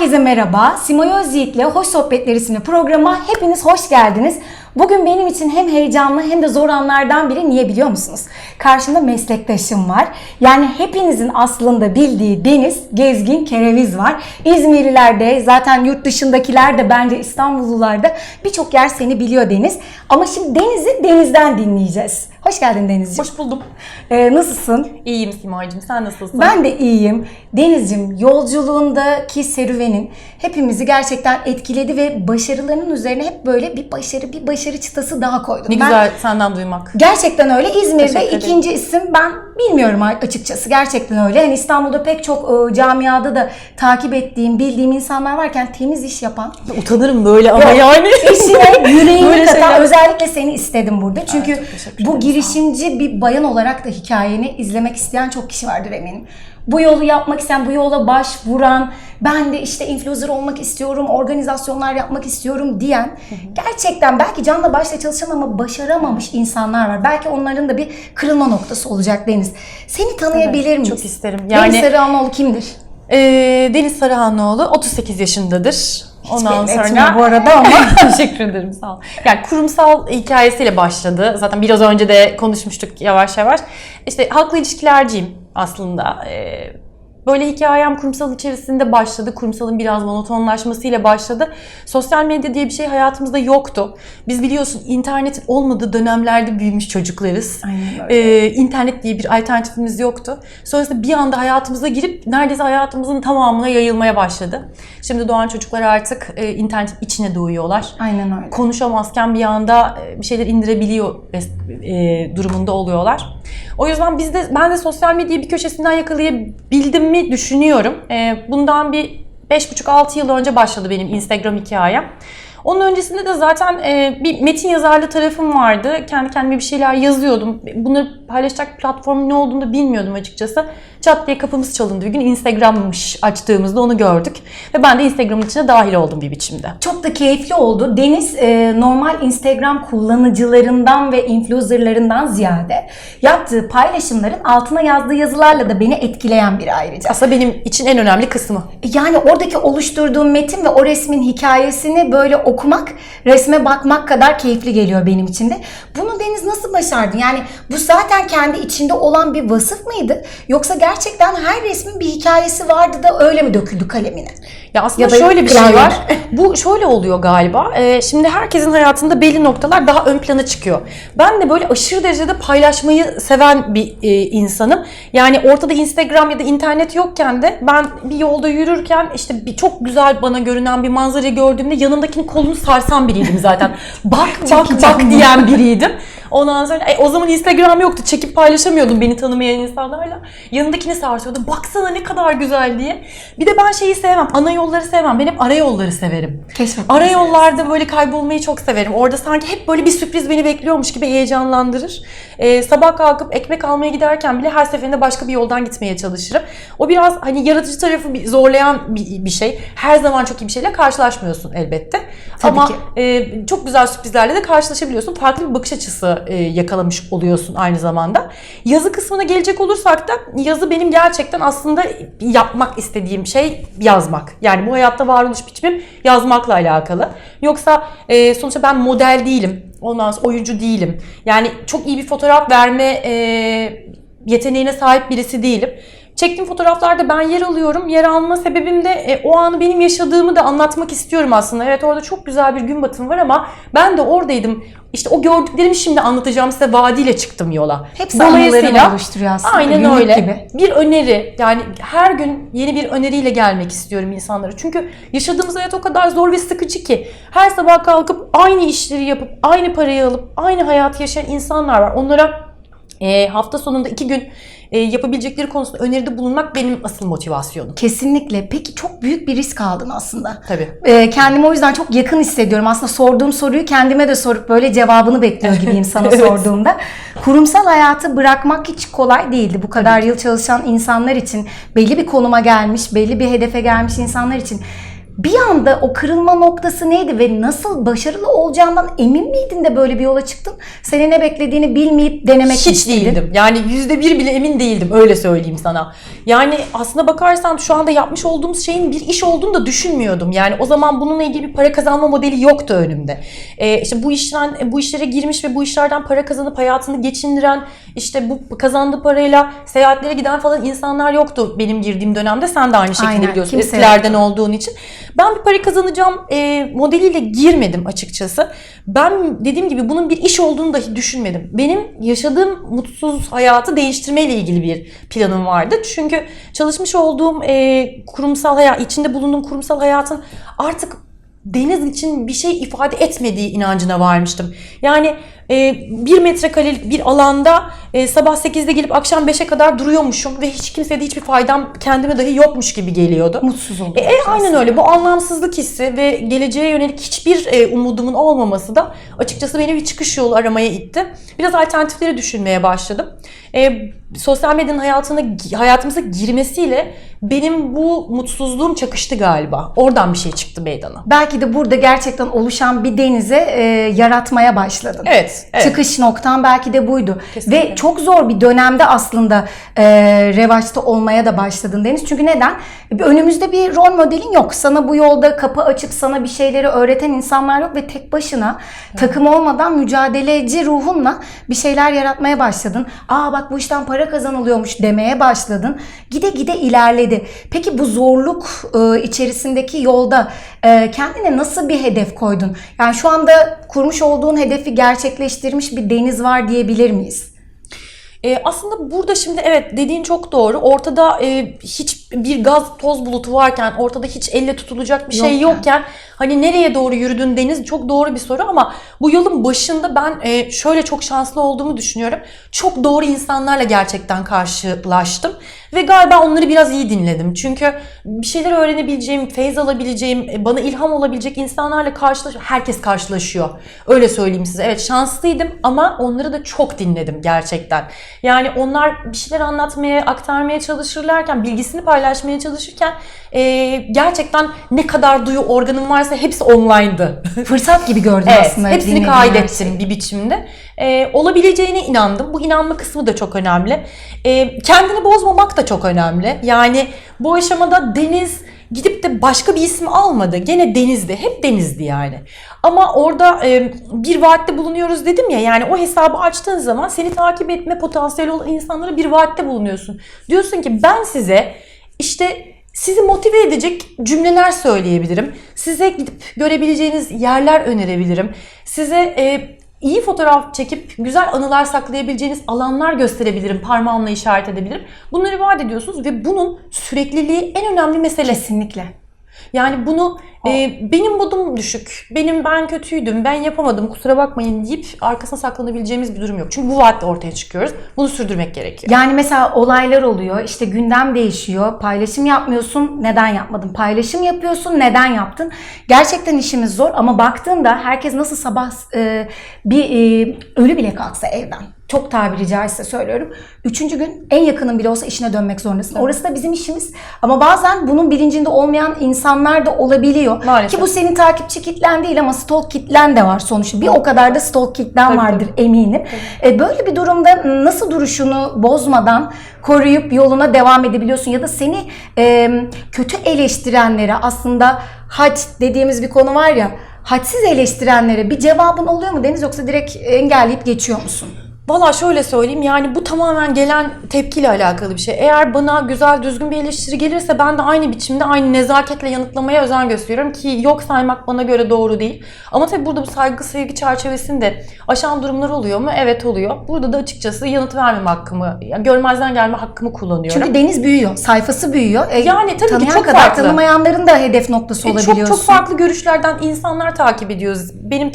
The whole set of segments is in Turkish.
Herkese merhaba. Simay Özyiğit'le Hoş Sohbetler isimli programa hepiniz hoş geldiniz. Bugün benim için hem heyecanlı hem de zor anlardan biri niye biliyor musunuz? Karşımda meslektaşım var. Yani hepinizin aslında bildiği Deniz Gezgin Kereviz var. İzmirliler de zaten yurt dışındakiler de bence İstanbullular da birçok yer seni biliyor Deniz. Ama şimdi Deniz'i Deniz'den dinleyeceğiz. Hoş geldin Denizciğim. Hoş buldum. Ee, nasılsın? İyiyim Simay'cığım. Sen nasılsın? Ben de iyiyim. Deniz'cim yolculuğundaki serüvenin hepimizi gerçekten etkiledi ve başarılarının üzerine hep böyle bir başarı bir başarı çıtası daha koydum. Ne Ben- güzel senden duymak. Gerçekten öyle. İzmir'de ikinci isim ben bilmiyorum açıkçası. Gerçekten öyle. Yani İstanbul'da pek çok e, camiada da takip ettiğim, bildiğim insanlar varken temiz iş yapan, Utanırım böyle ama yani. İşine yüreğini katan özellikle seni istedim burada. Çünkü bu girişimci bir bayan olarak da hikayeni izlemek isteyen çok kişi vardır eminim. Bu yolu yapmak isteyen, bu yola başvuran, ben de işte influencer olmak istiyorum, organizasyonlar yapmak istiyorum diyen, gerçekten belki canla başla çalışan ama başaramamış insanlar var. Belki onların da bir kırılma noktası olacak Deniz. Seni tanıyabilir Evet, miyiz? çok isterim. Deniz Yani- Sarıhanoğlu kimdir? Ee, Deniz Sarıhanoğlu 38 yaşındadır. Ondan sonra bu arada ama. teşekkür ederim sağ ol. Yani kurumsal hikayesiyle başladı. Zaten biraz önce de konuşmuştuk yavaş yavaş. İşte halkla ilişkilerciyim aslında. Ee, Böyle hikayem kurumsal içerisinde başladı. Kurumsalın biraz monotonlaşmasıyla başladı. Sosyal medya diye bir şey hayatımızda yoktu. Biz biliyorsun internetin olmadığı dönemlerde büyümüş çocuklarız. Ee, internet diye bir alternatifimiz yoktu. Sonrasında bir anda hayatımıza girip neredeyse hayatımızın tamamına yayılmaya başladı. Şimdi doğan çocuklar artık e, internetin içine doğuyorlar. Aynen öyle. Konuşamazken bir anda e, bir şeyler indirebiliyor e, durumunda oluyorlar. O yüzden biz de ben de sosyal medyayı bir köşesinden yakalayabildim mi düşünüyorum. E, bundan bir 5,5-6 yıl önce başladı benim Instagram hikayem. Onun öncesinde de zaten e, bir metin yazarlı tarafım vardı. Kendi kendime bir şeyler yazıyordum. Bunları paylaşacak platformun ne olduğunu da bilmiyordum açıkçası. Çat diye kapımız çalındı. Bir gün Instagram'mış açtığımızda onu gördük. Ve ben de Instagram'ın içine dahil oldum bir biçimde. Çok da keyifli oldu. Deniz e, normal Instagram kullanıcılarından ve influencerlarından ziyade yaptığı paylaşımların altına yazdığı yazılarla da beni etkileyen biri ayrıca. Aslında benim için en önemli kısmı. Yani oradaki oluşturduğum metin ve o resmin hikayesini böyle okumak, resme bakmak kadar keyifli geliyor benim için de. Bunu Deniz nasıl başardın? Yani bu zaten kendi içinde olan bir vasıf mıydı? Yoksa gerçekten her resmin bir hikayesi vardı da öyle mi döküldü kalemine? Ya aslında Ya şöyle bir şey var. Bu şöyle oluyor galiba. Ee, şimdi herkesin hayatında belli noktalar daha ön plana çıkıyor. Ben de böyle aşırı derecede paylaşmayı seven bir e, insanım. Yani ortada Instagram ya da internet yokken de ben bir yolda yürürken işte bir çok güzel bana görünen bir manzarayı gördüğümde yanındakinin kolunu sarsan biriydim zaten. bak bak bak diyen biriydim. Ondan sonra e, o zaman Instagram yoktu. Çekip paylaşamıyordum beni tanımayan insanlarla. Yanındakini sarsıyordu. Baksana ne kadar güzel diye. Bir de ben şeyi sevmem. Ana yolları sevmem. Ben hep ara yolları severim. Keşfettim. Ara yollarda böyle kaybolmayı çok severim. Orada sanki hep böyle bir sürpriz beni bekliyormuş gibi heyecanlandırır. Ee, sabah kalkıp ekmek almaya giderken bile her seferinde başka bir yoldan gitmeye çalışırım. O biraz hani yaratıcı tarafı bir- zorlayan bir, bir şey. Her zaman çok iyi bir şeyle karşılaşmıyorsun elbette. Tabii Ama ki. e, çok güzel sürprizlerle de karşılaşabiliyorsun. Farklı bir bakış açısı e, yakalamış oluyorsun aynı zamanda. Yazı kısmına gelecek olursak da yazı benim gerçekten aslında yapmak istediğim şey yazmak. Yani bu hayatta varoluş biçimim yazmakla alakalı. Yoksa e, sonuçta ben model değilim. Ondan sonra oyuncu değilim. Yani çok iyi bir fotoğraf verme e, yeteneğine sahip birisi değilim. Çektiğim fotoğraflarda ben yer alıyorum. Yer alma sebebim de e, o anı benim yaşadığımı da anlatmak istiyorum aslında. Evet orada çok güzel bir gün batımı var ama ben de oradaydım. İşte o gördüklerimi şimdi anlatacağım size vaadiyle çıktım yola. Hepsi anılarını oluşturuyor aslında. Aynen öyle. gibi. Bir öneri yani her gün yeni bir öneriyle gelmek istiyorum insanlara. Çünkü yaşadığımız hayat o kadar zor ve sıkıcı ki. Her sabah kalkıp aynı işleri yapıp aynı parayı alıp aynı hayatı yaşayan insanlar var. Onlara e, hafta sonunda iki gün e, yapabilecekleri konusunda öneride bulunmak benim asıl motivasyonum. Kesinlikle. Peki çok büyük bir risk aldın aslında. Tabii. Ee, kendimi o yüzden çok yakın hissediyorum. Aslında sorduğum soruyu kendime de sorup böyle cevabını bekliyor gibiyim sana Evet. sorduğumda. Kurumsal hayatı bırakmak hiç kolay değildi. Bu kadar yıl çalışan insanlar için, belli bir konuma gelmiş, belli bir hedefe gelmiş insanlar için bir anda o kırılma noktası neydi ve nasıl başarılı olacağından emin miydin de böyle bir yola çıktın? Senin ne beklediğini bilmeyip denemek Hiç istedin. değildim. Yani yüzde bir bile emin değildim. Öyle söyleyeyim sana. Yani aslına bakarsam şu anda yapmış olduğumuz şeyin bir iş olduğunu da düşünmüyordum. Yani o zaman bununla ilgili bir para kazanma modeli yoktu önümde. Ee, işte bu işten bu işlere girmiş ve bu işlerden para kazanıp hayatını geçindiren işte bu kazandığı parayla seyahatlere giden falan insanlar yoktu benim girdiğim dönemde. Sen de aynı şekilde Aynen, biliyorsun. Eskilerden olduğun için. Ben bir para kazanacağım e, modeliyle girmedim açıkçası. Ben dediğim gibi bunun bir iş olduğunu dahi düşünmedim. Benim yaşadığım mutsuz hayatı değiştirmeyle ilgili bir planım vardı. Çünkü çalışmış olduğum e, kurumsal hayat, içinde bulunduğum kurumsal hayatın artık deniz için bir şey ifade etmediği inancına varmıştım. Yani e, bir metrekarelik bir alanda e, sabah 8'de gelip akşam 5'e kadar duruyormuşum ve hiç kimseye de hiçbir faydam kendime dahi yokmuş gibi geliyordu. Mutsuz oldun. E, e, aynen öyle. Bu anlamsızlık hissi ve geleceğe yönelik hiçbir e, umudumun olmaması da açıkçası beni bir çıkış yolu aramaya itti. Biraz alternatifleri düşünmeye başladım. E, sosyal medyanın hayatına hayatımıza girmesiyle benim bu mutsuzluğum çakıştı galiba. Oradan bir şey çıktı meydana. Belki de burada gerçekten oluşan bir denize e, yaratmaya başladın. Evet. Evet. Çıkış noktan belki de buydu. Kesinlikle. Ve çok zor bir dönemde aslında e, revaçta olmaya da başladın Deniz. Çünkü neden? Önümüzde bir rol modelin yok. Sana bu yolda kapı açıp sana bir şeyleri öğreten insanlar yok ve tek başına takım olmadan mücadeleci ruhunla bir şeyler yaratmaya başladın. Aa bak bu işten para kazanılıyormuş demeye başladın. Gide gide ilerledi. Peki bu zorluk e, içerisindeki yolda e, kendine nasıl bir hedef koydun? Yani şu anda kurmuş olduğun hedefi gerçekleştirmiş bir Deniz var diyebilir miyiz? E, aslında burada şimdi evet dediğin çok doğru. Ortada e, hiç bir gaz toz bulutu varken, ortada hiç elle tutulacak bir şey Yokken. yokken hani nereye doğru yürüdün Deniz çok doğru bir soru ama bu yolun başında ben e, şöyle çok şanslı olduğumu düşünüyorum. Çok doğru insanlarla gerçekten karşılaştım ve galiba onları biraz iyi dinledim. Çünkü bir şeyler öğrenebileceğim, feyz alabileceğim, e, bana ilham olabilecek insanlarla karşılaş herkes karşılaşıyor. Öyle söyleyeyim size. Evet şanslıydım ama onları da çok dinledim gerçekten. Yani onlar bir şeyler anlatmaya, aktarmaya çalışırlarken, bilgisini paylaşmaya çalışırken e, gerçekten ne kadar duyu organım varsa hepsi online'dı. Fırsat gibi gördün Evet, aslında. hepsini kaydettim şeyi. bir biçimde. Ee, olabileceğine inandım. Bu inanma kısmı da çok önemli. Ee, kendini bozmamak da çok önemli. Yani bu aşamada Deniz gidip de başka bir isim almadı. Gene Deniz'di. Hep Deniz'di yani. Ama orada e, bir vaatte bulunuyoruz dedim ya. Yani o hesabı açtığın zaman seni takip etme potansiyeli olan insanlara bir vaatte bulunuyorsun. Diyorsun ki ben size işte sizi motive edecek cümleler söyleyebilirim. Size gidip görebileceğiniz yerler önerebilirim. Size e, iyi fotoğraf çekip güzel anılar saklayabileceğiniz alanlar gösterebilirim. Parmağımla işaret edebilirim. Bunları vaat ediyorsunuz ve bunun sürekliliği en önemli mesele. Kesinlikle. Yani bunu e, benim modum düşük, benim ben kötüydüm, ben yapamadım kusura bakmayın deyip arkasına saklanabileceğimiz bir durum yok. Çünkü bu vaatle ortaya çıkıyoruz. Bunu sürdürmek gerekiyor. Yani mesela olaylar oluyor, işte gündem değişiyor, paylaşım yapmıyorsun, neden yapmadın? Paylaşım yapıyorsun, neden yaptın? Gerçekten işimiz zor ama baktığında herkes nasıl sabah e, bir e, ölü bile kalksa evden, çok tabiri caizse söylüyorum. Üçüncü gün en yakının bile olsa işine dönmek zorundasın. Orası da bizim işimiz. Ama bazen bunun bilincinde olmayan insanlar da olabiliyor. Maalesef. Ki bu senin takipçi kitlen değil ama stalk kitlen de var sonuçta. Bir o kadar da stalk kitlen Tabii, vardır eminim. E, böyle bir durumda nasıl duruşunu bozmadan koruyup yoluna devam edebiliyorsun? Ya da seni kötü eleştirenlere aslında had dediğimiz bir konu var ya hadsiz eleştirenlere bir cevabın oluyor mu Deniz yoksa direkt engelleyip geçiyor musun? Valla şöyle söyleyeyim yani bu tamamen gelen tepkiyle alakalı bir şey. Eğer bana güzel düzgün bir eleştiri gelirse ben de aynı biçimde aynı nezaketle yanıtlamaya özen gösteriyorum ki yok saymak bana göre doğru değil. Ama tabii burada bu saygı sevgi çerçevesinde aşan durumlar oluyor mu? Evet oluyor. Burada da açıkçası yanıt vermeme hakkımı, yani görmezden gelme hakkımı kullanıyorum. Çünkü Deniz büyüyor, sayfası büyüyor. E, Yani tabii ki çok kadar farklı. tanımayanların da hedef noktası E, olabiliyorsun. çok çok farklı görüşlerden insanlar takip ediyoruz. Benim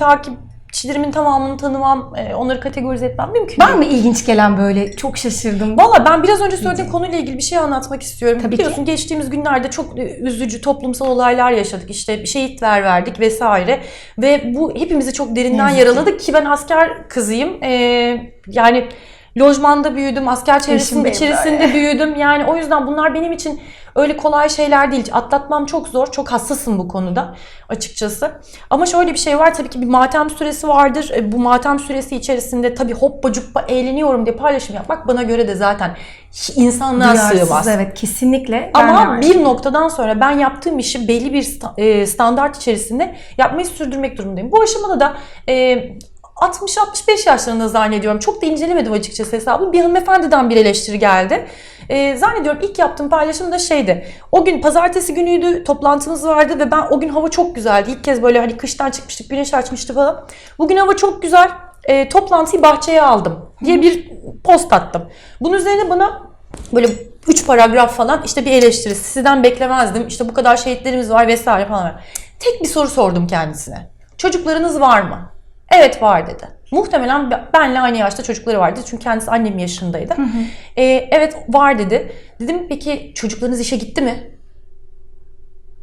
takipçilerimin tamamını tanımam, e, onları kategorize etmem mümkün Var değil. mı ilginç gelen böyle çok şaşırdım. Valla ben biraz önce söylediğim konuyla ilgili bir şey anlatmak istiyorum. Tabii Biliyorsun geçtiğimiz günlerde çok üzücü toplumsal olaylar yaşadık. İşte şehitler verdik vesaire. Ve bu hepimizi çok derinden ki. yaraladı ki ben asker kızıyım. Ee, yani lojmanda büyüdüm, asker çevresinin içerisinde büyüdüm. Yani o yüzden bunlar benim için öyle kolay şeyler değil. Atlatmam çok zor. Çok hassasım bu konuda açıkçası. Ama şöyle bir şey var tabii ki bir matem süresi vardır. E, Bu matem süresi içerisinde tabii hoppa cuppa eğleniyorum diye paylaşım yapmak bana göre de zaten insanlığa Duyarsız, sığmaz. evet kesinlikle. Ama bir noktadan sonra ben yaptığım işi belli bir e, standart içerisinde yapmayı sürdürmek durumundayım. Bu aşamada da e, 60-65 yaşlarında zannediyorum. Çok da incelemedim açıkçası hesabı. Bir hanımefendiden bir eleştiri geldi. E, zannediyorum ilk yaptığım paylaşım da şeydi. O gün pazartesi günüydü, toplantımız vardı ve ben o gün hava çok güzeldi. İlk kez böyle hani kıştan çıkmıştık, güneş açmıştı falan. Bugün hava çok güzel. E, toplantıyı bahçeye aldım diye bir post attım. Bunun üzerine bana böyle üç paragraf falan işte bir eleştiri. Sizden beklemezdim. İşte bu kadar şehitlerimiz var vesaire falan. Tek bir soru sordum kendisine. Çocuklarınız var mı? Evet var dedi. Muhtemelen be- benle aynı yaşta çocukları vardı. Çünkü kendisi annem yaşındaydı. Ee, evet var dedi. Dedim peki çocuklarınız işe gitti mi?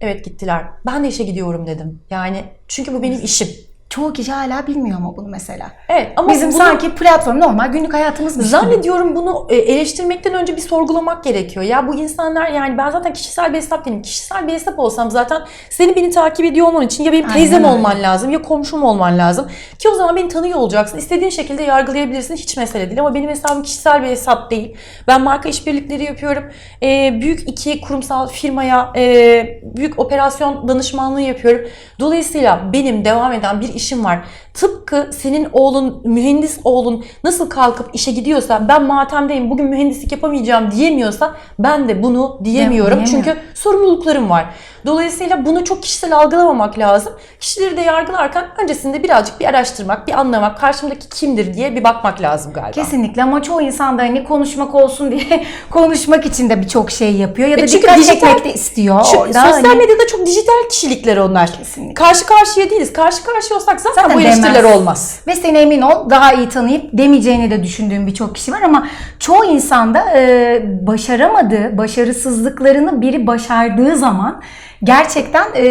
Evet gittiler. Ben de işe gidiyorum dedim. Yani çünkü bu benim işim. Çoğu kişi hala bilmiyor ama bunu mesela. Evet ama Bizim bunu- sanki platform normal günlük hayatımızmış gibi. Zannediyorum bunu e, eleştirmekten önce bir sorgulamak gerekiyor. Ya bu insanlar yani ben zaten kişisel bir hesap değilim. Kişisel bir hesap olsam zaten seni beni takip ediyor olman için ya benim Aynen teyzem öyle. olman lazım ya komşum olman lazım. Ki o zaman beni tanıyor olacaksın. İstediğin şekilde yargılayabilirsin. Hiç mesele değil ama benim hesabım kişisel bir hesap değil. Ben marka işbirlikleri yapıyorum. E, büyük iki kurumsal firmaya e, büyük operasyon danışmanlığı yapıyorum. Dolayısıyla benim devam eden bir işim var. Tıpkı senin oğlun, mühendis oğlun nasıl kalkıp işe gidiyorsa ben matemdeyim bugün mühendislik yapamayacağım diyemiyorsa ben de bunu diyemiyorum. diyemiyor. Çünkü sorumluluklarım var. Dolayısıyla bunu çok kişisel algılamamak lazım. Kişileri de yargılarken öncesinde birazcık bir araştırmak, bir anlamak, karşımdaki kimdir diye bir bakmak lazım galiba. Kesinlikle ama çoğu insan da hani konuşmak olsun diye konuşmak için de birçok şey yapıyor ya da E çünkü dikkat dijital- çekmek de istiyor. Çünkü orada. sosyal Hani medyada çok dijital kişilikler onlar. Kesinlikle. Karşı karşıya değiliz. Karşı karşıya olsak zaten, Zaten bu eleştiriler olmaz. Ve seni emin ol daha iyi tanıyıp demeyeceğini de düşündüğüm birçok kişi var ama çoğu insanda e, başaramadığı, başarısızlıklarını biri başardığı zaman gerçekten e,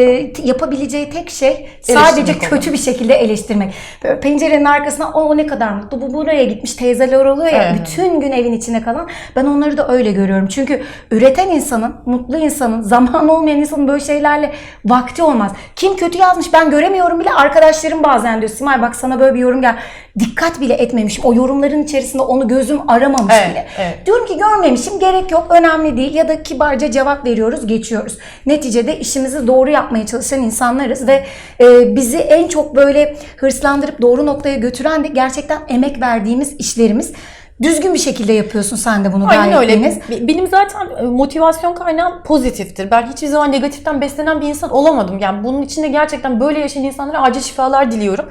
yapabileceği tek şey sadece Eleştirmek kötü bir şekilde eleştirmek. Böyle pencerenin arkasına o, o ne kadar mutlu bu buraya gitmiş teyzeler oluyor ya Evet. bütün gün evin içine kalan ben onları da öyle görüyorum. Çünkü üreten insanın, mutlu insanın, zaman olmayan insanın böyle şeylerle vakti olmaz. Kim kötü yazmış ben göremiyorum bile arkadaşlarım bazen diyor Simay bak sana böyle bir yorum gel. Dikkat bile etmemişim. O yorumların içerisinde onu gözüm aramamış Evet, bile. evet. Diyorum ki görmemişim gerek yok önemli değil ya da kibarca cevap veriyoruz geçiyoruz. Neticede işimizi doğru yapmaya çalışan insanlarız ve e, bizi en çok böyle hırslandırıp doğru noktaya götüren de gerçekten emek verdiğimiz işlerimiz. Düzgün bir şekilde yapıyorsun sen de bunu Aynen öyle. Deniz. Be- Benim zaten e, motivasyon kaynağım pozitiftir. Ben hiçbir zaman negatiften beslenen bir insan olamadım. Yani bunun içinde gerçekten böyle yaşayan insanlara acil şifalar diliyorum.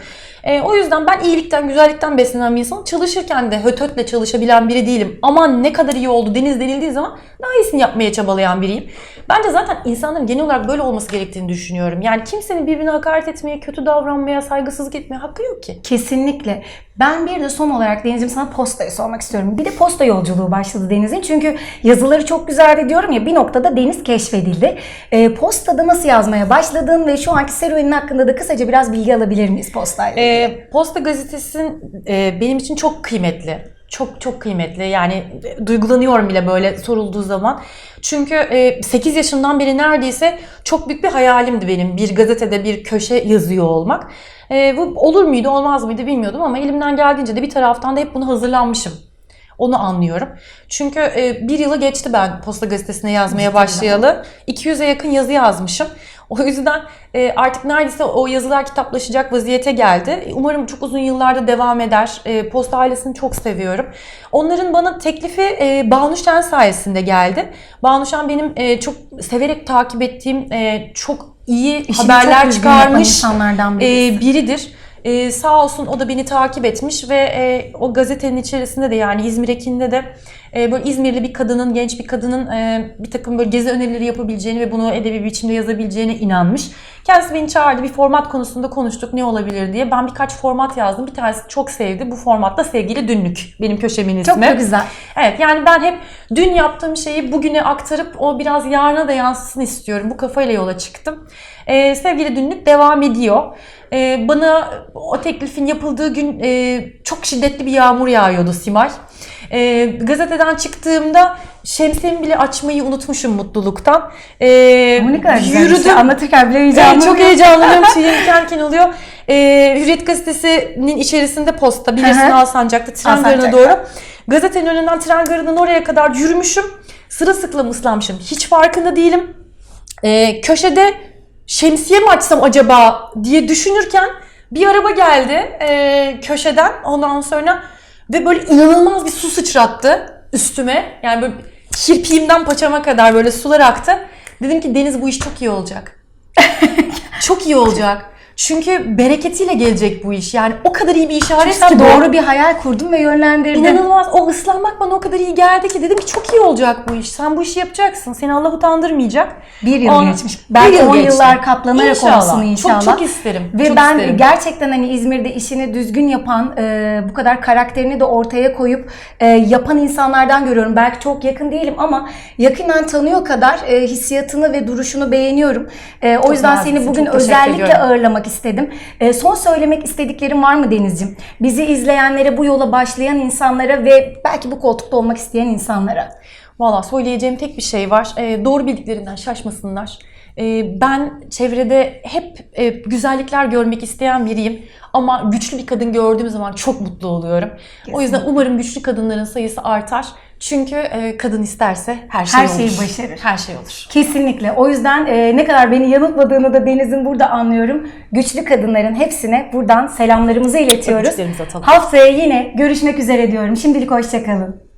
E, o yüzden ben iyilikten, güzellikten beslenen bir insanım. Çalışırken de höt hötle çalışabilen biri değilim. Aman ne kadar iyi oldu deniz denildiği zaman daha iyisini yapmaya çabalayan biriyim. Bence zaten insanların genel olarak böyle olması gerektiğini düşünüyorum. Yani kimsenin birbirine hakaret etmeye, kötü davranmaya, saygısızlık etmeye hakkı yok ki. Kesinlikle. Ben bir de son olarak Deniz'im sana postayı sormak istiyorum. Bir de posta yolculuğu başladı Deniz'in. Çünkü yazıları çok güzeldi diyorum ya bir noktada Deniz keşfedildi. Ee, postada nasıl yazmaya başladın ve şu anki serüvenin hakkında da kısaca biraz bilgi alabilir miyiz postayla? E, Posta gazetesin e, benim için çok kıymetli. Çok çok kıymetli. Yani e, duygulanıyorum bile böyle sorulduğu zaman. Çünkü e, 8 yaşından beri neredeyse çok büyük bir hayalimdi benim. Bir gazetede bir köşe yazıyor olmak. E, bu olur muydu olmaz mıydı bilmiyordum ama elimden geldiğince de bir taraftan da hep bunu hazırlanmışım. Onu anlıyorum. Çünkü e, bir yılı geçti ben Posta Gazetesi'ne yazmaya başlayalı. 200'e yakın yazı yazmışım. O yüzden e, artık neredeyse o yazılar kitaplaşacak vaziyete geldi. Umarım çok uzun yıllarda devam eder. E, Posta ailesini çok seviyorum. Onların bana teklifi e, Banu Şen sayesinde geldi. Banu Şen benim e, çok severek takip ettiğim, e, çok iyi İşini çok haberler yapan çıkarmış birisi. e, biridir. E, sağ olsun o da beni takip etmiş ve e, o gazetenin içerisinde de yani İzmir Ekin'de de e, böyle İzmirli bir kadının, genç bir kadının e, bir takım böyle gezi önerileri yapabileceğini ve bunu edebi biçimde yazabileceğine inanmış. Kendisi beni çağırdı. Bir format konusunda konuştuk. Ne olabilir diye. Ben birkaç format yazdım. Bir tanesi çok sevdi. Bu formatta sevgili dünlük. Benim köşemin ismi. Çok da güzel. Evet yani ben hep dün yaptığım şeyi bugüne aktarıp o biraz yarına da yansısın istiyorum. Bu kafayla yola çıktım. Ee, sevgili dünlük devam ediyor. Ee, bana o teklifin yapıldığı gün e, çok şiddetli bir yağmur yağıyordu Simay. Ee, gazeteden çıktığımda şemsiyemi bile açmayı unutmuşum mutluluktan. Ee, Ama ne kadar güzel. yürüdüm. şey. Anlatırken bile heyecanlı. Evet, çok heyecanlanıyorum. Tüylerim diken oluyor. Ee, Hürriyet Gazetesi'nin içerisinde posta. Bilirsin. Alsancak'ta tren garına Alsancak'ta. doğru. Gazetenin önünden tren garının oraya kadar yürümüşüm. Sırılsıklam ıslanmışım. Hiç farkında değilim. Ee, köşede şemsiye mi açsam acaba diye düşünürken bir araba geldi ee, köşeden ondan sonra ve böyle inanılmaz bir su sıçrattı üstüme. Yani böyle kirpiğimden paçama kadar böyle sular aktı. Dedim ki Deniz bu iş çok iyi olacak. çok iyi olacak. Çünkü bereketiyle gelecek bu iş. Yani o kadar iyi bir işaret Çünkü ki bu. doğru bir hayal kurdun ve yönlendirdin. İnanılmaz. O ıslanmak bana o kadar iyi geldi ki dedim ki çok iyi olacak bu iş. Sen bu işi yapacaksın. Seni Allah utandırmayacak. Bir yıl On- geçmiş. Belki yıl 10 geçti. yıllar katlanarak İnşallah. olsun inşallah. Çok çok isterim. Ve çok ben isterim. gerçekten hani İzmir'de işini düzgün yapan, e, bu kadar karakterini de ortaya koyup e, yapan insanlardan görüyorum. Belki çok yakın değilim ama yakından tanıyor kadar e, hissiyatını ve duruşunu beğeniyorum. E, o yüzden naziksin, seni bugün çok özellikle ediyorum. ağırlamak istedim. E, son söylemek istediklerim var mı Deniz'ciğim? Bizi izleyenlere, bu yola başlayan insanlara ve belki bu koltukta olmak isteyen insanlara. Valla söyleyeceğim tek bir şey var. Ee, doğru bildiklerinden şaşmasınlar. Ee, ben çevrede hep e, güzellikler görmek isteyen biriyim. Ama güçlü bir kadın gördüğüm zaman çok mutlu oluyorum. O yüzden umarım güçlü kadınların sayısı artar. Çünkü e, kadın isterse her şey Her olur. şeyi başarır. Her şey olur. Kesinlikle. O yüzden e, ne kadar beni yanıltmadığını da Deniz'in burada anlıyorum. Güçlü kadınların hepsine buradan selamlarımızı iletiyoruz. Haftaya yine görüşmek üzere diyorum. Şimdilik hoşçakalın.